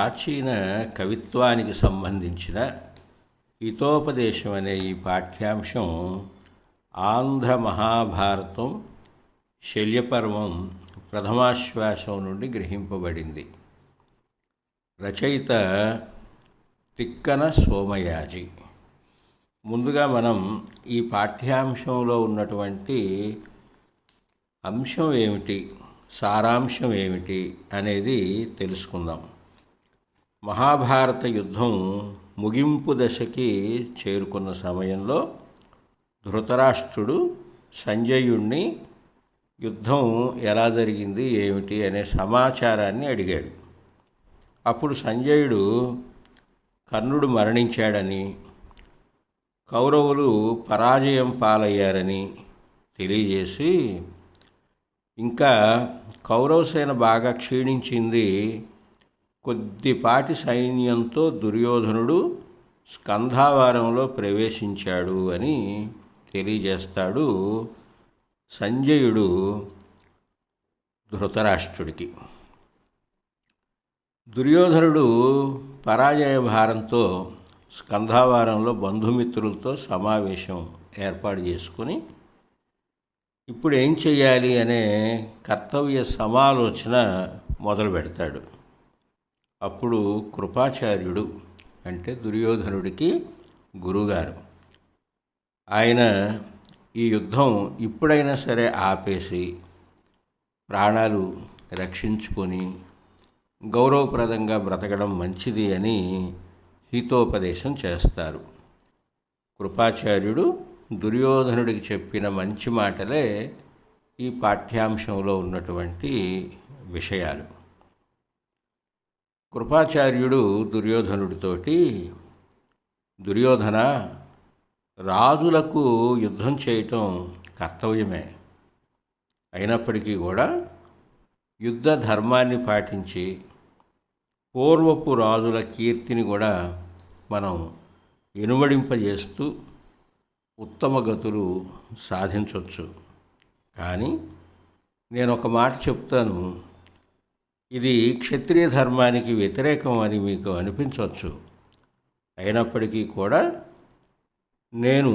ప్రాచీన కవిత్వానికి సంబంధించిన హితోపదేశం అనే ఈ పాఠ్యాంశం ఆంధ్ర మహాభారతం శల్యపర్వం ప్రథమాశ్వాసం నుండి గ్రహింపబడింది. రచయిత తిక్కన సోమయాజి. ముందుగా మనం ఈ పాఠ్యాంశంలో ఉన్నటువంటి అంశం ఏమిటి సారాంశం ఏమిటి అనేది తెలుసుకుందాం. మహాభారత యుద్ధం ముగింపు దశకి చేరుకున్న సమయంలో ధృతరాష్ట్రుడు సంజయుణ్ణి యుద్ధం ఎలా జరిగింది ఏమిటి అనే సమాచారాన్ని అడిగాడు. అప్పుడు సంజయుడు కర్ణుడు మరణించాడని కౌరవులు పరాజయం పాలయ్యారని తెలియజేసి ఇంకా కౌరవసేన బాగా క్షీణించింది కొద్దిపాటి సైన్యంతో దుర్యోధనుడు స్కంధావారంలో ప్రవేశించాడు అని తెలియజేస్తాడు సంజయుడు ధృతరాష్ట్రుడికి. దుర్యోధనుడు పరాజయ భారంతో స్కంధావారంలో బంధుమిత్రులతో సమావేశం ఏర్పాటు చేసుకుని ఇప్పుడు ఏం చేయాలి అనే కర్తవ్య సమాలోచన మొదలు పెడతాడు అప్పుడు కృపాచార్యుడు అంటే దుర్యోధనుడికి గురుగారు. ఆయన ఈ యుద్ధం ఇప్పుడైనా సరే ఆపేసి ప్రాణాలు రక్షించుకొని గౌరవప్రదంగా బ్రతకడం మంచిది అని హితోపదేశం చేస్తారు. కృపాచార్యుడు దుర్యోధనుడికి చెప్పిన మంచి మాటలే ఈ పాఠ్యాంశంలో ఉన్నటువంటి విషయాలు. కృపాచార్యుడు దుర్యోధనుడితోటి దుర్యోధన రాజులకు యుద్ధం చేయటం కర్తవ్యమే. అయినప్పటికీ కూడా యుద్ధ ధర్మాన్ని పాటించి పూర్వపు రాజుల కీర్తిని కూడా మనం ఎనుమడింపజేస్తూ ఉత్తమ గతులు సాధించవచ్చు కానీ నేను ఒక మాట చెప్తాను. ఇది క్షత్రియ ధర్మానికి వ్యతిరేకం అని మీకు అనిపించవచ్చు. అయినప్పటికీ కూడా నేను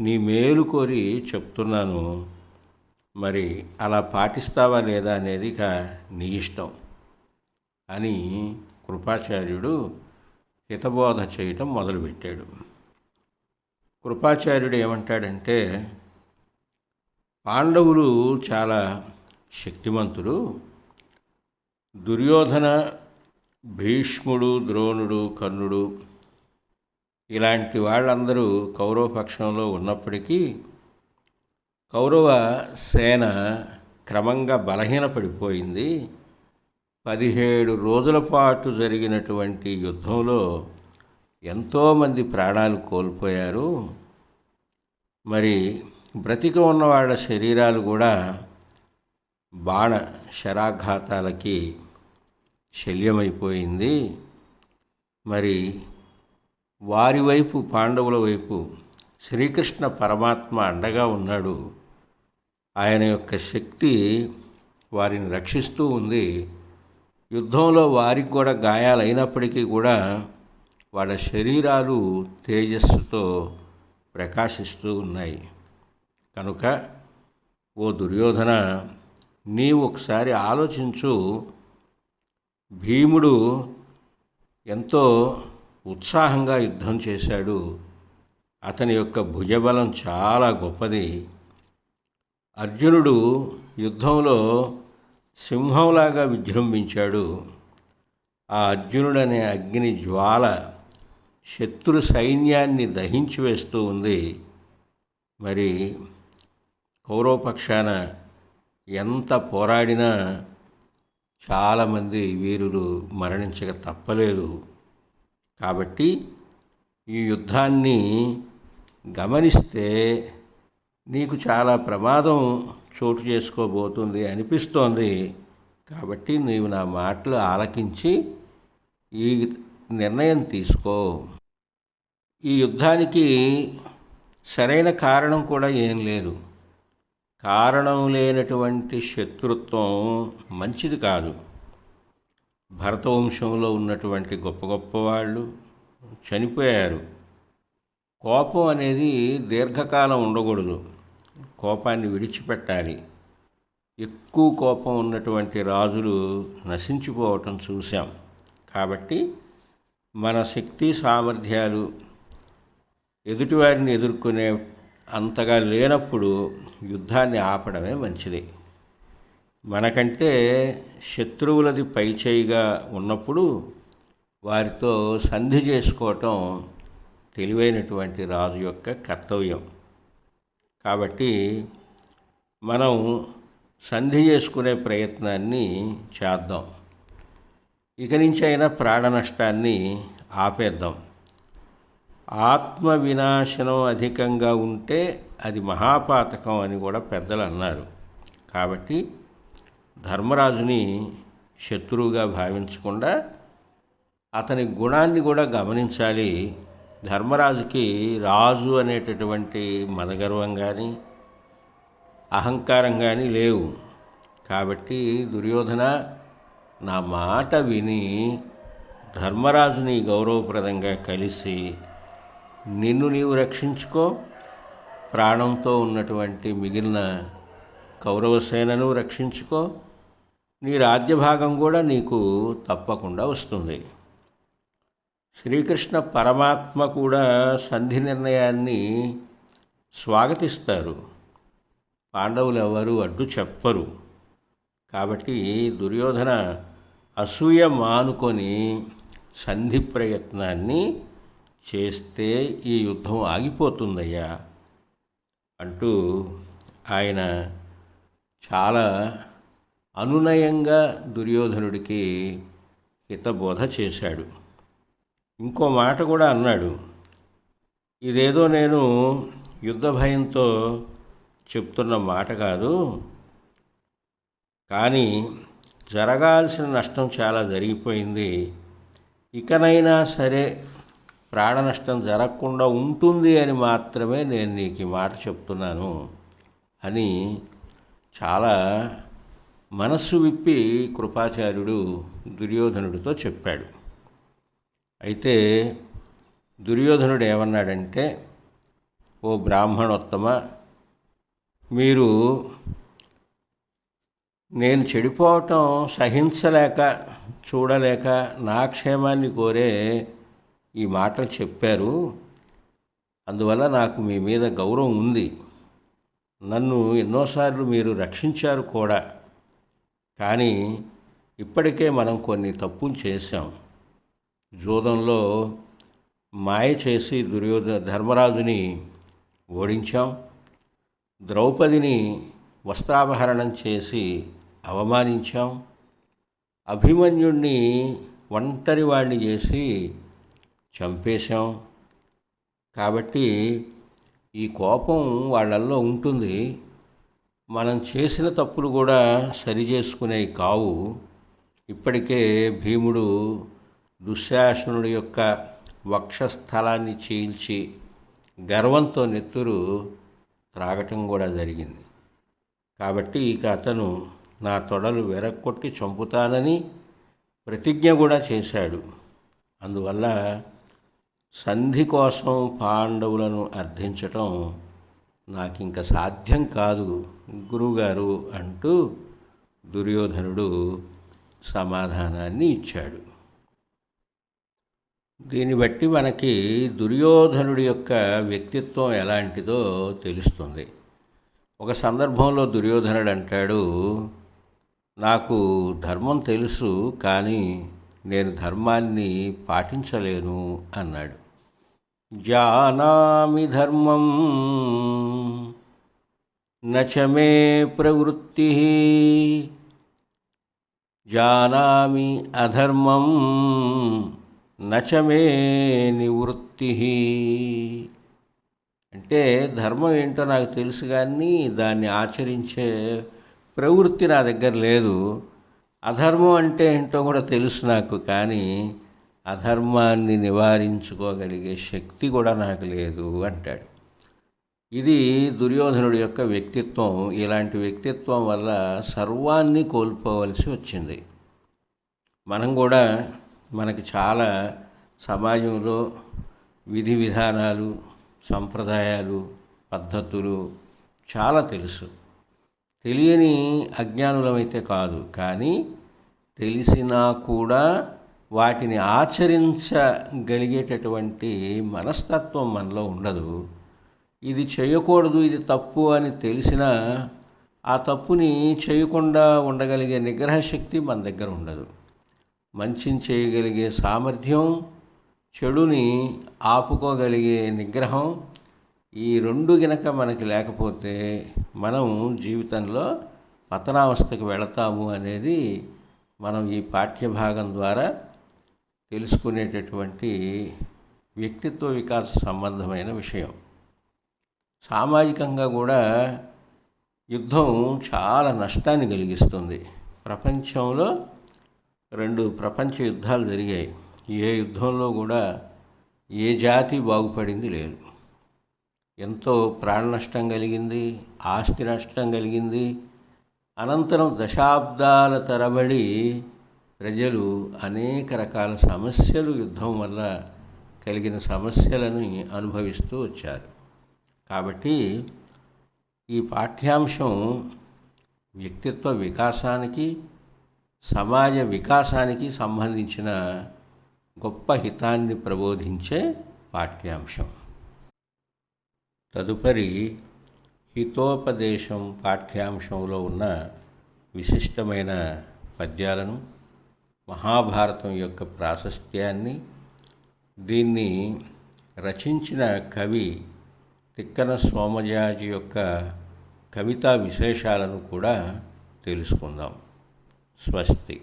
నీ మేలు కోరి చెప్తున్నాను. మరి అలా పాటిస్తావా లేదా అనేది ఇక నీ ఇష్టం అని కృపాచార్యుడు హితబోధ చేయటం మొదలుపెట్టాడు. కృపాచార్యుడు ఏమంటాడంటే పాండవులు చాలా శక్తిమంతులు దుర్యోధన భీష్ముడు ద్రోణుడు కర్ణుడు ఇలాంటి వాళ్ళందరూ కౌరవ పక్షంలో ఉన్నప్పటికీ కౌరవ సేన క్రమంగా బలహీనపడిపోయింది. పదిహేడు రోజుల పాటు జరిగినటువంటి యుద్ధంలో ఎంతోమంది ప్రాణాలు కోల్పోయారు. మరి బ్రతిక ఉన్న వాళ్ళ శరీరాలు కూడా బాణ శరాఘాతాలకి శల్యమైపోయింది. మరి వారి వైపు పాండవుల వైపు శ్రీకృష్ణ పరమాత్మ అండగా ఉన్నాడు. ఆయన యొక్క శక్తి వారిని రక్షిస్తూ ఉంది. యుద్ధంలో వారికి కూడా గాయాలైనప్పటికీ కూడా వాళ్ళ శరీరాలు తేజస్సుతో ప్రకాశిస్తూ ఉన్నాయి. కనుక ఓ దుర్యోధన నీవు ఒకసారి ఆలోచించు భీముడు ఎంతో ఉత్సాహంగా యుద్ధం చేశాడు. అతని యొక్క భుజబలం చాలా గొప్పది. అర్జునుడు యుద్ధంలో సింహంలాగా విజృంభించాడు. ఆ అర్జునుడనే అగ్ని జ్వాల శత్రు సైన్యాన్ని దహించి వేస్తూ ఉంది. మరి కౌరవపక్షాన ఎంత పోరాడినా చాలామంది వీరులు మరణించక తప్పలేదు. కాబట్టి ఈ యుద్ధాన్ని గమనిస్తే నీకు చాలా ప్రమాదం చోటు చేసుకోబోతుంది అనిపిస్తోంది. కాబట్టి నీవు నా మాటలు ఆలకించి ఈ నిర్ణయం తీసుకో. ఈ యుద్ధానికి సరైన కారణం కూడా ఏం లేదు. కారణం లేనటువంటి శత్రుత్వం మంచిది కాదు. భరతవంశంలో ఉన్నటువంటి గొప్ప గొప్ప వాళ్ళు చనిపోయారు. కోపం అనేది దీర్ఘకాలం ఉండకూడదు. కోపాన్ని విడిచిపెట్టాలి. ఎక్కువ కోపం ఉన్నటువంటి రాజులు నశించిపోవటం చూసాం కాబట్టి మన శక్తి సామర్థ్యాలు ఎదుటివారిని ఎదుర్కొనే అంతగా లేనప్పుడు యుద్ధాన్ని ఆపడమే మంచిది. మనకంటే శత్రువులది పైచేయిగా ఉన్నప్పుడు వారితో సంధి చేసుకోవటం తెలివైనటువంటి రాజు యొక్క కర్తవ్యం. కాబట్టి మనం సంధి చేసుకునే ప్రయత్నాన్ని చేద్దాం. ఇక నుంచి అయినా ప్రాణ నష్టాన్ని ఆపేద్దాం. ఆత్మ వినాశనం అధికంగా ఉంటే అది మహాపాతకం అని కూడా పెద్దలు అన్నారు. కాబట్టి ధర్మరాజుని శత్రువుగా భావించకుండా అతని గుణాన్ని కూడా గమనించాలి. ధర్మరాజుకి రాజు అనేటటువంటి మదగర్వం కానీ అహంకారం కానీ లేవు. కాబట్టి దుర్యోధన నా మాట విని ధర్మరాజుని గౌరవప్రదంగా కలిసి నిన్ను నీవు రక్షించుకో. ప్రాణంతో ఉన్నటువంటి మిగిలిన కౌరవసేనను రక్షించుకో. నీ రాజ్యభాగం కూడా నీకు తప్పకుండా వస్తుంది. శ్రీకృష్ణ పరమాత్మ కూడా సంధి నిర్ణయాన్ని స్వాగతిస్తారు. పాండవులు ఎవరు అడ్డు చెప్పరు. కాబట్టి దుర్యోధన అసూయ మానుకొని సంధి ప్రయత్నాన్ని చేస్తే ఈ యుద్ధం ఆగిపోతుందయ్యా అంటూ ఆయన చాలా అనునయంగా దుర్యోధనుడికి హితబోధ చేశాడు. ఇంకో మాట కూడా అన్నాడు. ఇదేదో నేను యుద్ధ భయంతో చెప్తున్న మాట కాదు. కానీ జరగాల్సిన నష్టం చాలా జరిగిపోయింది. ఇకనైనా సరే ప్రాణనష్టం జరగకుండా ఉంటుంది అని మాత్రమే నేను నీకు ఈ మాట చెప్తున్నాను అని చాలా మనస్సు విప్పి కృపాచార్యుడు దుర్యోధనుడితో చెప్పాడు. అయితే దుర్యోధనుడు ఏమన్నాడంటే ఓ బ్రాహ్మణోత్తమ మీరు నేను చెడిపోవటం సహించలేక చూడలేక నా క్షేమాన్ని కోరే ఈ మాటలు చెప్పారు. అందువల్ల నాకు మీ మీద గౌరవం ఉంది. నన్ను ఎన్నోసార్లు మీరు రక్షించారు కూడా. కానీ ఇప్పటికే మనం కొన్ని తప్పులు చేశాం. జూదంలో మాయ చేసి దుర్యోధన ధర్మరాజుని ఓడించాం. ద్రౌపదిని వస్త్రాపహరణం చేసి అవమానించాం. అభిమన్యుణ్ణి ఒంటరి చేసి చంపేశాం. కాబట్టి ఈ కోపం వాళ్ళల్లో ఉంటుంది. మనం చేసిన తప్పులు కూడా సరి చేసుకునేవి కావు. ఇప్పటికే భీముడు దుశ్శాసనుడి యొక్క వక్షస్థలాన్ని చీల్చి గర్వంతో నెత్తురు త్రాగటం కూడా జరిగింది. కాబట్టి ఇక అతను నా తొడలు వెరక్కొట్టి చంపుతానని ప్రతిజ్ఞ కూడా చేశాడు. అందువల్ల సంధి కోసం పాండవులను అర్థించటం నాకు ఇంక సాధ్యం కాదు గురువుగారు అంటూ దుర్యోధనుడు సమాధానాన్ని ఇచ్చాడు. దీన్ని బట్టి మనకి దుర్యోధనుడి యొక్క వ్యక్తిత్వం ఎలాంటిదో తెలుస్తుంది. ఒక సందర్భంలో దుర్యోధనుడు అంటాడు నాకు ధర్మం తెలుసు కానీ నేను ధర్మాన్ని పాటించలేను అన్నాడు. జానామి ధర్మం నచమే ప్రవృత్తి జానామి అధర్మం నచమే నివృత్తి. అంటే ధర్మం ఏంటో నాకు తెలుసు కానీ దాన్ని ఆచరించే ప్రవృత్తి నా దగ్గర లేదు. అధర్మం అంటే ఏంటో కూడా తెలుసు నాకు కానీ అధర్మాన్ని నివారించుకోగలిగే శక్తి కూడా నాకు లేదు అంటాడు. ఇది దుర్యోధనుడి యొక్క వ్యక్తిత్వం. ఇలాంటి వ్యక్తిత్వం వల్ల సర్వాన్ని కోల్పోవలసి వచ్చింది. మనం కూడా మనకి చాలా సమాజంలో విధి విధానాలు సంప్రదాయాలు పద్ధతులు చాలా తెలుసు. తెలియని అజ్ఞానులమైతే కాదు. కానీ తెలిసినా కూడా వాటిని ఆచరించగలిగేటటువంటి మనస్తత్వం మనలో ఉండదు. ఇది చేయకూడదు ఇది తప్పు అని తెలిసినా ఆ తప్పుని చేయకుండా ఉండగలిగే నిగ్రహ శక్తి మన దగ్గర ఉండదు. మంచిని చేయగలిగే సామర్థ్యం చెడుని ఆపుకోగలిగే నిగ్రహం ఈ రెండు గనక మనకి లేకపోతే మనం జీవితంలో పతనావస్థకు వెళతాము అనేది మనం ఈ పాఠ్యభాగం ద్వారా తెలుసుకునేటటువంటి వ్యక్తిత్వ వికాస సంబంధమైన విషయం. సామాజికంగా కూడా యుద్ధం చాలా నష్టాన్ని కలిగిస్తుంది. ప్రపంచంలో రెండు ప్రపంచ యుద్ధాలు జరిగాయి. ఏ యుద్ధంలో కూడా ఏ జాతి బాగుపడింది లేదు. ఎంతో ప్రాణ నష్టం కలిగింది ఆస్తి నష్టం కలిగింది. అనంతరం దశాబ్దాల తరబడి ప్రజలు అనేక రకాల సమస్యలు యుద్ధం వల్ల కలిగిన సమస్యలను అనుభవిస్తూ వచ్చారు. కాబట్టి ఈ పాఠ్యాంశం వ్యక్తిత్వ వికాసానికి సమాజ వికాసానికి సంబంధించిన గొప్ప హితాన్ని ప్రబోధించే పాఠ్యాంశం. తదుపరి హితోపదేశం పాఠ్యాంశంలో ఉన్న విశిష్టమైన పద్యాలను మహాభారతం యొక్క ప్రాశస్త్యాన్ని దీన్ని రచించిన కవి తిక్కన సోమయాజి యొక్క కవితా విశేషాలను కూడా తెలుసుకుందాం. స్వస్తి.